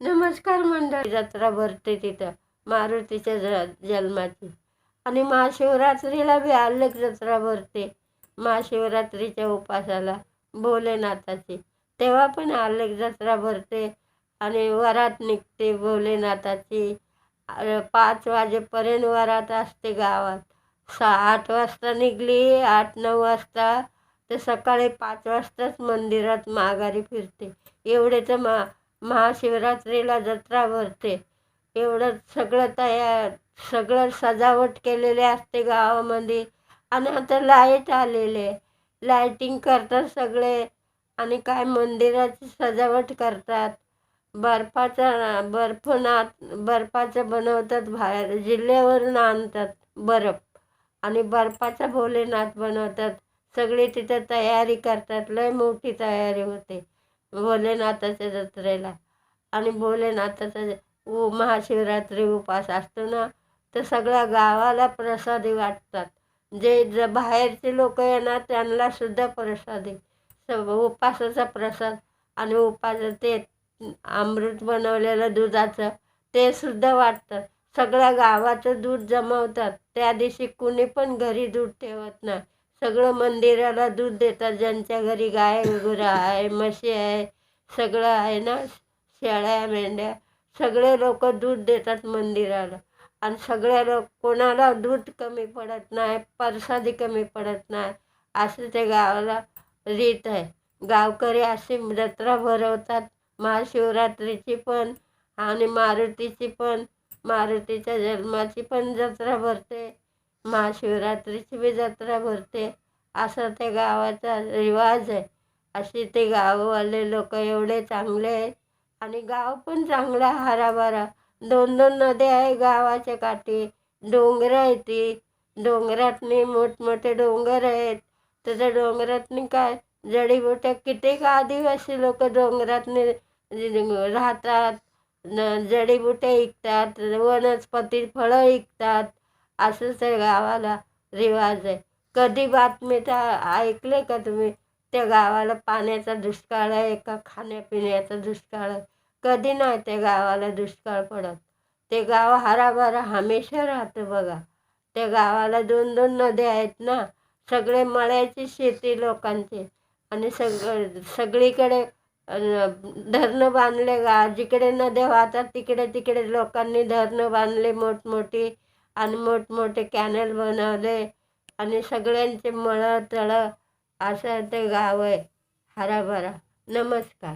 नमस्कार मंडळ जत्रा भरते तिथं मारुतीच्या ज जन्माची. आणि महाशिवरात्रीला बी अल्लग जत्रा भरते महाशिवरात्रीच्या उपासाला भोलेनाथाची. तेव्हा पण अल्लग जत्रा भरते आणि वरात निघते भोलेनाथाची. पाच वाजेपर्यंत वरात असते गावात. सहा आठ वाजता निघली आठ नऊ वाजता तर सकाळी पाच वाजताच मंदिरात माघारी फिरते. एवढे तर मा महाशिवरात्रीला जत्रा भरते. एवढं सगळं तयार सगळं सजावट केलेले असते गावामध्ये. आणि आता लाइट आलेले लाईटिंग करतात सगळे. आणि काय मंदिराची सजावट करतात. बर्फाचा बर्फ ना बर्फाचं बनवतात बाहेर. जिल्ह्यावरून आणतात बर्फ. आणि बर्फाचा भोलेनाथ बनवतात. सगळे तिथं तयारी करतात. लय मोठी तयारी होते. भोलेनाथाच्या जत्रेला. आणि भोलेनाथाचा उ महाशिवरात्री उपास असतो ना तर सगळ्या गावाला प्रसादी वाटतात. जे ज बाहेरचे लोक येणार त्यांना सुद्धा प्रसादी. स उपासाचा प्रसाद आणि उपास ते अमृत बनवलेलं दुधाचं ते सुद्धा वाटतं. सगळ्या गावाचं दूध जमवतात. त्या दिवशी कुणी पण घरी दूध ठेवत नाही. सगळं मंदिराला दूध देतात ज्यांच्या घरी गाय गुरं आहे म्हशी आहे सगळं आहे ना शेळ्या मेंढ्या सगळे लोक दूध देतात मंदिराला. आणि सगळ्या लोक कोणाला दूध कमी पडत नाही प्रसादी कमी पडत नाही असं ते गावाला रीत आहे. गावकरी अशी जत्रा भरवतात महाशिवरात्रीची पण आणि मारुतीची पण मारुतीच्या जन्माची पण जत्रा भरते. महाशिवरात्रीची बी जत्रा भरते. असा त्या गावाचा रिवाज आहे. अशी ते गाववाले लोक एवढे चांगले आहेत. आणि गाव पण चांगला हराभरा. दोन दोन नद्या आहे गावाच्या काठी. डोंगरं आहे ती. डोंगरातनी मोठमोठे डोंगर आहेत. तर डोंगरातनी काय? जडीबुट्या. कित्येक आदिवासी लोक डोंगरातनी राहतात. जडीबुट्या विकतात. वनस्पती फळं विकतात. असं त्या गावाला रिवाज आहे. कधी बातमी तर ऐकले का तुम्ही? त्या गावाला पाण्याचा दुष्काळ आहे का? खाण्यापिण्याचा दुष्काळ आहे. कधी नाही त्या गावाला दुष्काळ पडत. ते गाव हराभरा हमेशा राहतं बघा. त्या गावाला दोन दोन नद्या आहेत ना? सगळे मळ्याची शेती लोकांची. आणि सग सगळीकडे धरणं बांधले गा जिकडे नद्या वाहतात तिकडे तिकडे लोकांनी धरणं बांधले मोठमोठी. आणि मोठमोठे कॅनल बनवले आणि सगळ्यांचे मळं तळं असं ते गाव आहे. हराभरा. नमस्कार.